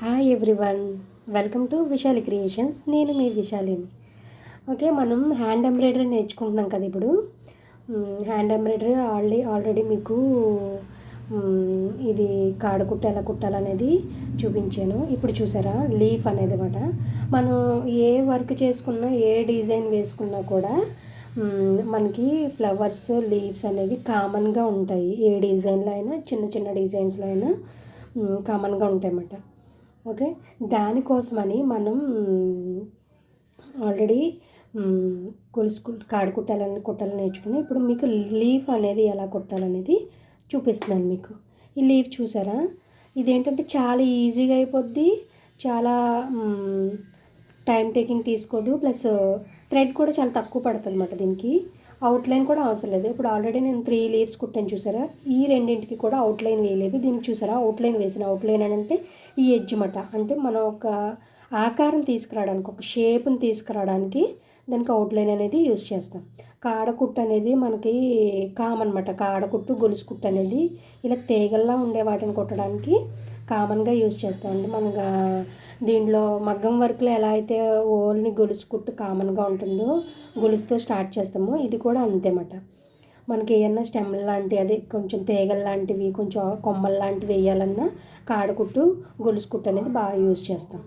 Hi everyone welcome to Vishali creations నేను మీ విశాలిని. ఓకే మనం హ్యాండ్ ఎంబ్రాయిడరీ నేర్చుకుంటున్నాం కదా ఇప్పుడు. హ్యాండ్ ఎంబ్రాయిడరీ ఆల్రెడీ ఆల్రెడీ మీకు hmm, ఇది కాడ కుట్ట ఎలా కుట్టాలనేది చూపించాను. ఇప్పుడు చూసారా? లీఫ్ అనేది అనమాట మనం ఏ వర్క్ చేసుకున్నా ఏ డిజైన్ వేసుకున్నా కూడా hmm, మనకి ఫ్లవర్స్ లీవ్స్ అనేవి కామన్గా ఉంటాయి. ఏ డిజైన్లో అయినా చిన్న చిన్న డిజైన్స్లో అయినా hmm, కామన్గా ఉంటాయి అన్నమాట ఓకే? దానికోసమని మనం ఆల్రెడీ గొలుసు కుట్- కాడ కుట్టాలని కుట్టాలని నేర్చుకుని ఇప్పుడు మీకు లీఫ్ అనేది ఎలా కుట్టాలనేది చూపిస్తున్నాను మీకు. ఈ లీఫ్ చూసారా? ఇదేంటంటే చాలా ఈజీగా అయిపోద్ది. చాలా టైం టేకింగ్ తీసుకోదు. ప్లస్ థ్రెడ్ కూడా చాలా తక్కువ పడుతుంది అనమాట దీనికి. అవుట్లైన్ కూడా అవసరం లేదు. ఇప్పుడు ఆల్రెడీ నేను త్రీ లీవ్స్ కుట్టాను చూసారా? ఈ రెండింటికి కూడా అవుట్లైన్ వేయలేదు. దీనికి చూసారా? అవుట్లైన్ వేసిన అవుట్లైన్ అని అంటే ఈ ఎడ్జ్ మట. అంటే మనం ఒక ఆకారం తీసుకురావడానికి ఒక షేప్ని తీసుకురావడానికి దానికి అవుట్లైన్ అనేది యూజ్ చేస్తాం. కాడకుట్టు అనేది మనకి కామన్ అనమాట కాడకుట్టు గొలుసు కుట్టు అనేది ఇలా తీగల్లా ఉండే వాటిని కుట్టడానికి కామన్గా యూజ్ చేస్తామండి మనగా దీంట్లో మగ్గం వర్క్లో ఎలా అయితే ఓన్లీ గొలుసు కుట్టు కామన్గా ఉంటుందో గొలుసుతో స్టార్ట్ చేస్తామో ఇది కూడా అంతేమాట మనకి ఏమన్నా స్టెమ్ లాంటి అదే కొంచెం తీగలు లాంటివి కొంచెం కొమ్మలు లాంటివి వేయాలన్నా కాడకుట్టు గొలుసు కుట్టు అనేది బాగా యూజ్ చేస్తాం.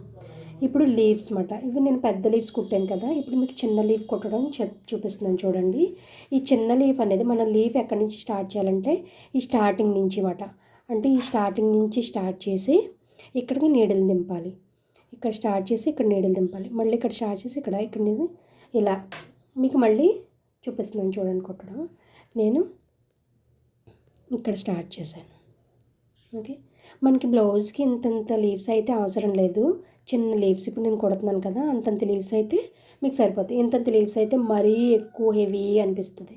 ఇప్పుడు లీవ్స్ మాట ఇవి నేను పెద్ద లీవ్స్ కుట్టాను కదా ఇప్పుడు మీకు చిన్న లీఫ్ కుట్టడం చెప్ చూపిస్తున్నాను చూడండి. ఈ చిన్న లీఫ్ అనేది మన లీఫ్ ఎక్కడి నుంచి స్టార్ట్ చేయాలంటే ఈ స్టార్టింగ్ నుంచి మాట అంటే ఈ స్టార్టింగ్ నుంచి స్టార్ట్ చేసి ఇక్కడికి నీడలు దింపాలి. ఇక్కడ స్టార్ట్ చేసి ఇక్కడ నీడలు దింపాలి. మళ్ళీ ఇక్కడ స్టార్ట్ చేసి ఇక్కడ ఇక్కడ నేను ఇలా. మీకు మళ్ళీ చూపిస్తున్నాను చూడండి కుట్టడం. నేను ఇక్కడ స్టార్ట్ చేశాను. ఓకే? మనకి బ్లౌజ్కి ఇంతంత లీవ్స్ అయితే అవసరం లేదు. చిన్న లీవ్స్ ఇప్పుడు నేను కొడుతున్నాను కదా అంతంత లీవ్స్ అయితే మీకు సరిపోతాయి. ఇంతంత లీవ్స్ అయితే మరీ ఎక్కువ హెవీ అనిపిస్తుంది.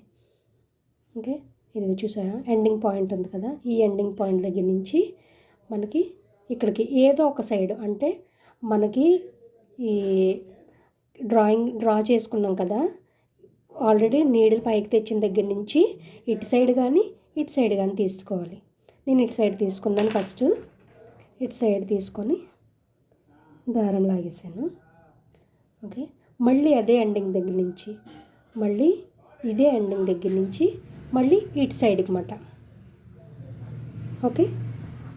ఓకే? ఇది చూసారా? ఎండింగ్ పాయింట్ ఉంది కదా? ఈ ఎండింగ్ పాయింట్ దగ్గర నుంచి మనకి ఇక్కడికి ఏదో ఒక సైడ్ అంటే మనకి ఈ డ్రాయింగ్ డ్రా చేసుకున్నాం కదా? ఆల్రెడీ నీడిల్ పైకి తెచ్చిన దగ్గర నుంచి ఇటు సైడ్ కానీ ఇటు సైడ్ కానీ తీసుకోవాలి. నేను ఇటు సైడ్ తీసుకున్నాను ఫస్ట్ ఇటు సైడ్ తీసుకొని దారం లాగేసాను. ఓకే మళ్ళీ అదే ఎండింగ్ దగ్గర నుంచి మళ్ళీ ఇదే ఎండింగ్ దగ్గర నుంచి మళ్ళీ ఇటు సైడ్కి మాట. ఓకే?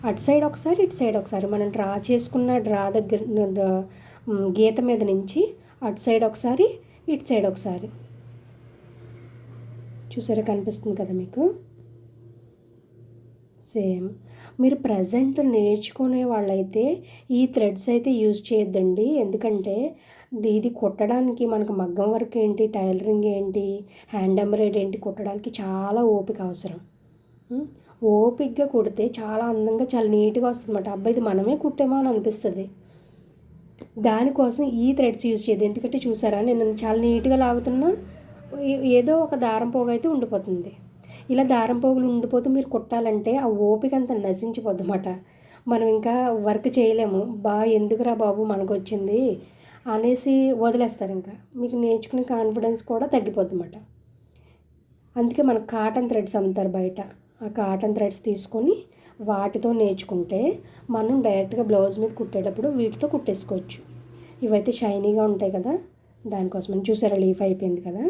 అటు సైడ్ ఒకసారి ఇటు సైడ్ ఒకసారి. మనం డ్రా చేసుకున్న డ్రా దగ్గర గీత మీద నుంచి అటు సైడ్ ఒకసారి ఇటు సైడ్ ఒకసారి. చూసారా? కనిపిస్తుంది కదా మీకు? సేమ్. మీరు ప్రజెంట్ నేర్చుకునే వాళ్ళైతే ఈ థ్రెడ్స్ అయితే యూజ్ చేయొద్దండి. ఎందుకంటే ఇది- ఇది కుట్టడానికి మనకు మగ్గం వర్క్ ఏంటి టైలరింగ్ ఏంటి హ్యాండ్ ఎంబ్రాయిడ్ ఏంటి కుట్టడానికి చాలా ఓపిక అవసరం. ఓపికగా కుడితే చాలా అందంగా చాలా నీట్గా వస్తుంది అన్నమాట అబ్బాయి ఇది మనమే కుట్టేమో అని అనిపిస్తుంది. దానికోసం ఈ థ్రెడ్స్ యూజ్ చేయదు ఎందుకంటే చూసారా నేను చాలా నీట్గా లాగుతున్నా ఏదో ఒక దారం పోగు అయితే ఉండిపోతుంది. ఇలా దారం పోగులు ఉండిపోతూ మీరు కుట్టాలంటే ఆ ఓపిక అంత నశించిపోద్ది మనం ఇంకా వర్క్ చేయలేము. బా ఎందుకురా బాబు మనకు వచ్చింది అనేసి వదిలేస్తారు ఇంకా. మీకు నేర్చుకునే కాన్ఫిడెన్స్ కూడా తగ్గిపోద్ది అందుకే మనకు కాటన్ థ్రెడ్స్ అమ్ముతారు బయట. ఆ కాటన్ థ్రెడ్స్ తీసుకొని వాటితో నేర్చుకుంటే మనం డైరెక్ట్గా బ్లౌజ్ మీద కుట్టేటప్పుడు వీటితో కుట్టేసుకోవచ్చు. ఇవైతే షైనీగా ఉంటాయి కదా. దానికోసమని చూసారా లీఫ్ అయిపోయింది కదా.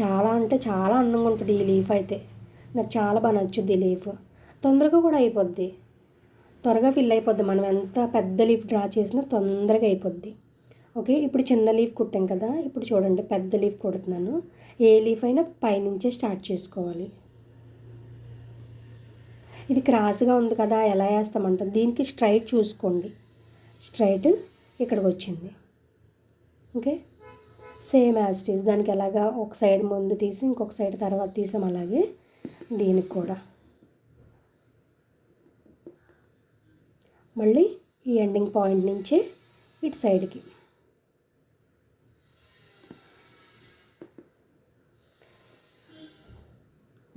చాలా అంటే చాలా అందంగా ఉంటుంది ఈ లీఫ్ అయితే. నాకు చాలా బాగా నచ్చుద్ది ఈ లీఫ్. తొందరగా కూడా అయిపోద్ది. త్వరగా ఫిల్ అయిపోద్ది. మనం ఎంత పెద్ద లీఫ్ డ్రా చేసినా తొందరగా అయిపోద్ది. ఓకే? ఇప్పుడు చిన్న లీఫ్ కుట్టాం కదా? ఇప్పుడు చూడండి పెద్ద లీఫ్ కుడుతున్నాను. ఏ లీఫ్ అయినా పైనుంచే స్టార్ట్ చేసుకోవాలి. ఇది క్రాస్గా ఉంది కదా ఎలా వేస్తామంటే దీనికి స్ట్రైట్ చూసుకోండి. స్ట్రైట్ ఇక్కడికి వచ్చింది. Okay? Same as it is. దానికి ఎలాగా ఒక సైడ్ ముందు తీసి ఇంకొక సైడ్ తర్వాత తీసాం అలాగే దీనికి కూడా. మళ్ళీ ఈ ఎండింగ్ పాయింట్ నుంచే ఇటు సైడ్కి.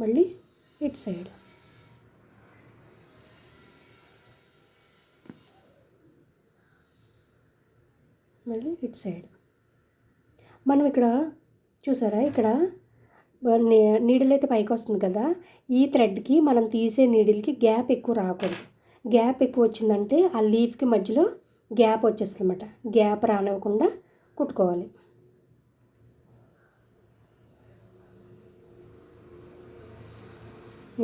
మళ్ళీ ఇటు సైడ్. మళ్ళీ ఇటు సైడ్. మనం ఇక్కడ చూసారా? ఇక్కడ నీడిల్ అయితే పైకి వస్తుంది కదా? ఈ థ్రెడ్కి మనం తీసే నీడిల్కి గ్యాప్ ఎక్కువ రాకూడదు. గ్యాప్ ఎక్కువ వచ్చిందంటే ఆ లీఫ్కి మధ్యలో గ్యాప్ వచ్చేస్తుంది అనమాట గ్యాప్ రానివ్వకుండా కుట్టుకోవాలి.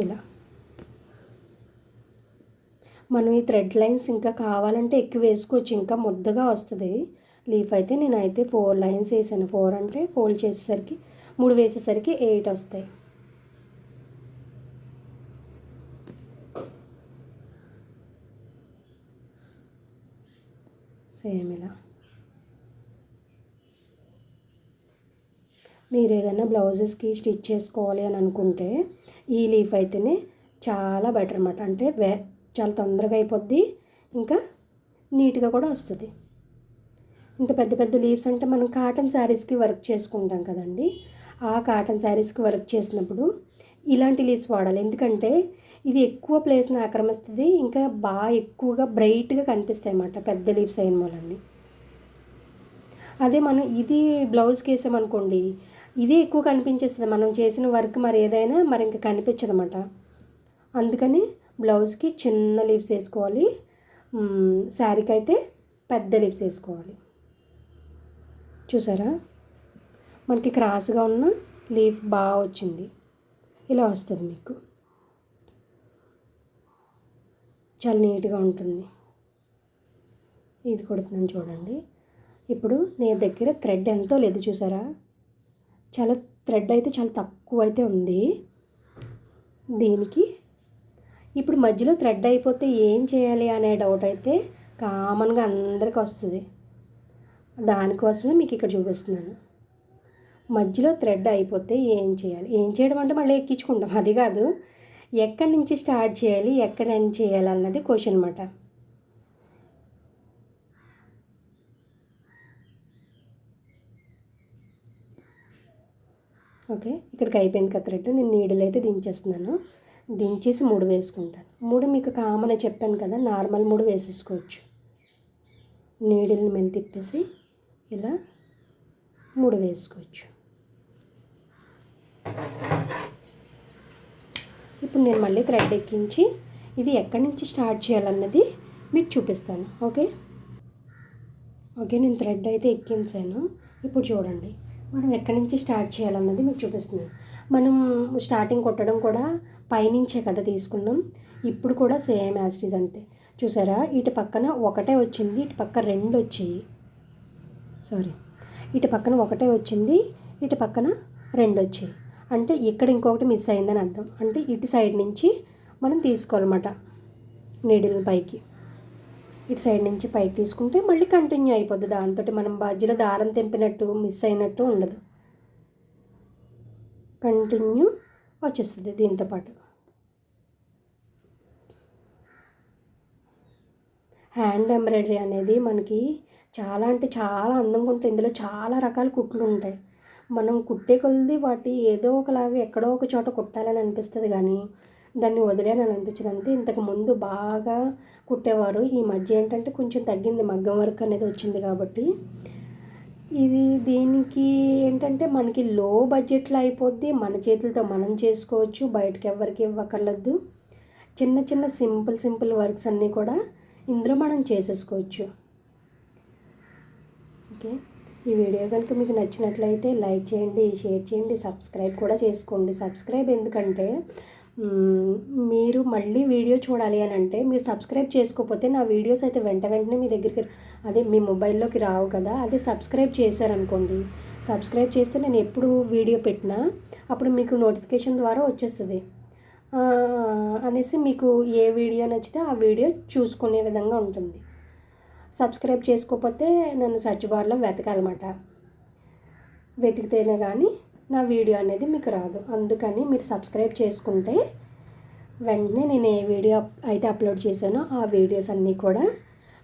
ఇలా. మనం ఈ థ్రెడ్ లైన్స్ ఇంకా కావాలంటే ఎక్కువ వేసుకోవచ్చు. ఇంకా ముద్దగా వస్తుంది. లీఫ్ అయితే నేనైతే ఫోర్ లైన్స్ వేసాను. ఫోర్ అంటే ఫోల్డ్ చేసేసరికి మూడు వేసేసరికి ఎయిట్ వస్తాయి. సేమ్ ఇలా. మీరు ఏదైనా బ్లౌజెస్కి స్టిచ్ చేసుకోవాలి అని అనుకుంటే ఈ లీఫ్ అయితేనే చాలా బెటర్ అనమాట అంటే వే చాలా తొందరగా అయిపోద్ది ఇంకా నీట్గా కూడా వస్తుంది. ఇంత పెద్ద పెద్ద లీవ్స్ అంటే మనం కాటన్ శారీస్కి వర్క్ చేసుకుంటాం కదండి. ఆ కాటన్ శారీస్కి వర్క్ చేసినప్పుడు ఇలాంటి లీవ్స్ వాడాలి. ఎందుకంటే ఇది ఎక్కువ ప్లేస్ని ఆక్రమిస్తుంది ఇంకా బాగా ఎక్కువగా బ్రైట్గా కనిపిస్తాయి అన్నమాట పెద్ద లీవ్స్ అయిన వాళ్ళని. అదే మనం ఇది బ్లౌజ్కి వేసామనుకోండి ఇది ఎక్కువ కనిపించేస్తుంది. మనం చేసిన వర్క్ మరి ఏదైనా మరి ఇంకా కనిపించదు అనమాట అందుకని బ్లౌజ్కి చిన్న లీవ్స్ వేసుకోవాలి. శారీకి అయితే పెద్ద లీవ్స్ వేసుకోవాలి. చూసారా? మనకి క్రాస్గా ఉన్న లీఫ్ బాగా వచ్చింది. ఇలా వస్తుంది మీకు. చాలా నీట్గా ఉంటుంది. ఇది కొడుతున్నాను చూడండి. ఇప్పుడు నీ దగ్గర థ్రెడ్ ఎంతో లేదు చూసారా? చాలా థ్రెడ్ అయితే చాలా తక్కువ అయితే ఉంది. దీనికి ఇప్పుడు మధ్యలో థ్రెడ్ అయిపోతే ఏం చేయాలి అనే డౌట్ అయితే కామన్గా అందరికి వస్తుంది. దానికోసమే మీకు ఇక్కడ చూపిస్తున్నాను. మధ్యలో థ్రెడ్ అయిపోతే ఏం చేయాలి? ఏం చేయడం అంటే మళ్ళీ ఎక్కించుకుంటాం. అది కాదు. ఎక్కడి నుంచి స్టార్ట్ చేయాలి? ఎక్కడ ఎండ్ చేయాలి అన్నది క్వశ్చన్ అనమాట ఓకే. ఇక్కడికి అయిపోయింది కదా థ్రెడ్. నేను నీడలు అయితే దించేస్తున్నాను. దించేసి మూడు వేసుకుంటాను. మూడు మీకు కామన్ చెప్పాను కదా. నార్మల్ మూడు వేసేసుకోవచ్చు. నీడిల్ని మెల్లి తిప్పేసి ఇలా మూడు వేసుకోవచ్చు. ఇప్పుడు నేను మళ్ళీ థ్రెడ్ ఎక్కించి ఇది ఎక్కడి నుంచి స్టార్ట్ చేయాలన్నది మీకు చూపిస్తాను ఓకే? ఓకే నేను థ్రెడ్ అయితే ఎక్కించాను. ఇప్పుడు చూడండి మనం ఎక్కడి నుంచి స్టార్ట్ చేయాలన్నది మీకు చూపిస్తున్నాను. మనం స్టార్టింగ్ కొట్టడం కూడా పైనుంచే కదా తీసుకున్నాం. ఇప్పుడు కూడా సేమ్ యాసిటీస్ అంతే. చూసారా? ఇటు పక్కన ఒకటే వచ్చింది ఇటు పక్క రెండు వచ్చాయి. సారీ ఇటు పక్కన ఒకటే వచ్చింది ఇటు పక్కన రెండు వచ్చాయి. అంటే ఇక్కడ ఇంకొకటి మిస్ అయిందని అర్థం. అంటే ఇటు సైడ్ నుంచి మనం తీసుకోవాలన్నమాట నీడిల్ని పైకి. ఇటు సైడ్ నుంచి పైకి తీసుకుంటే మళ్ళీ కంటిన్యూ అయిపోద్ది. దాంతో మనం బాధ్యలో దారం తెంపినట్టు మిస్ అయినట్టు ఉండదు. కంటిన్యూ వచ్చేస్తుంది దీంతో పాటు. హ్యాండ్ ఎంబ్రాయిడరీ అనేది మనకి చాలా అంటే చాలా అందంగా ఉంటుంది ఇందులో చాలా రకాల కుట్లు ఉంటాయి. మనం కుట్టే కొలది వాటి ఏదో ఒకలాగా ఎక్కడో ఒక చోట కుట్టాలని అనిపిస్తుంది కానీ దాన్ని వదిలేనని అనిపించింది. అంతే. ఇంతకు ముందు బాగా కుట్టేవారు. ఈ మధ్య ఏంటంటే కొంచెం తగ్గింది. మగ్గం వర్క్ అనేది వచ్చింది కాబట్టి. ఇది దీనికి ఏంటంటే మనకి లో బడ్జెట్లో అయిపోద్ది. మన చేతులతో మనం చేసుకోవచ్చు. బయటకి ఎవరికి ఇవ్వకర్లేదు చిన్న చిన్న సింపుల్ సింపుల్ వర్క్స్ అన్నీ కూడా ఇందులో మనం చేసేసుకోవచ్చు. ఓకే. ఈ వీడియో కనుక మీకు నచ్చినట్లయితే లైక్ చేయండి షేర్ చేయండి సబ్స్క్రైబ్ కూడా చేసుకోండి. సబ్స్క్రైబ్ ఎందుకంటే మీరు మళ్ళీ వీడియో చూడాలి అని అంటే మీరు సబ్స్క్రైబ్ చేసుకోకపోతే నా వీడియోస్ అయితే వెంట వెంటనే మీ దగ్గరికి అదే మీ మొబైల్లోకి రావు కదా అదే సబ్స్క్రైబ్ చేశారనుకోండి. సబ్స్క్రైబ్ చేస్తే నేను ఎప్పుడు వీడియో పెట్టినా అప్పుడు మీకు నోటిఫికేషన్ ద్వారా వచ్చేస్తుంది. అనేసి మీకు ఏ వీడియో నచ్చితే ఆ వీడియో చూసుకునే విధంగా ఉంటుంది. సబ్స్క్రైబ్ చేసుకోకపోతే నన్ను సర్చ్ బార్లో వెతకాలన్నమాట. వెతికితేనే కానీ నా వీడియో అనేది మీకు రాదు. అందుకని మీరు సబ్స్క్రైబ్ చేసుకుంటే వెంటనే నేను ఏ వీడియో అయితే అప్లోడ్ చేశానో ఆ వీడియోస్ అన్నీ కూడా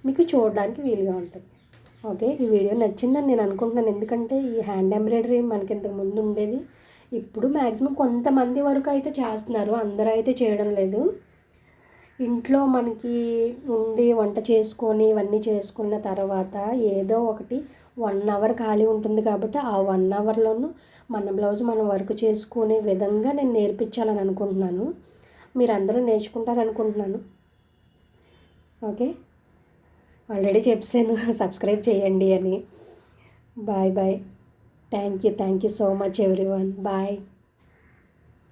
మీకు చూడడానికి వీలుగా ఉంటుంది ఓకే? ఈ వీడియో నచ్చిందని నేను అనుకుంటున్నాను. ఎందుకంటే ఈ హ్యాండ్ ఎంబ్రాయిడరీ మనకి ఇంతకు ముందు ఉండేది. ఇప్పుడు మ్యాక్సిమం కొంతమంది వరకు అయితే చేస్తున్నారు. అందరూ అయితే చేయడం లేదు. ఇంట్లో మనకి ఉండి వంట చేసుకొని ఇవన్నీ చేసుకున్న తర్వాత ఏదో ఒకటి వన్ అవర్ ఖాళీ ఉంటుంది కాబట్టి ఆ వన్ అవర్లోనూ మన బ్లౌజ్ మనం వర్క్ చేసుకునే విధంగా నేను నేర్పించాలని అనుకుంటున్నాను. మీరందరూ అందరూ నేర్చుకుంటారనుకుంటున్నాను. ఓకే? ఆల్రెడీ చెప్పాను సబ్స్క్రైబ్ చేయండి అని. Bye bye. Thank you thank you so much everyone. Bye.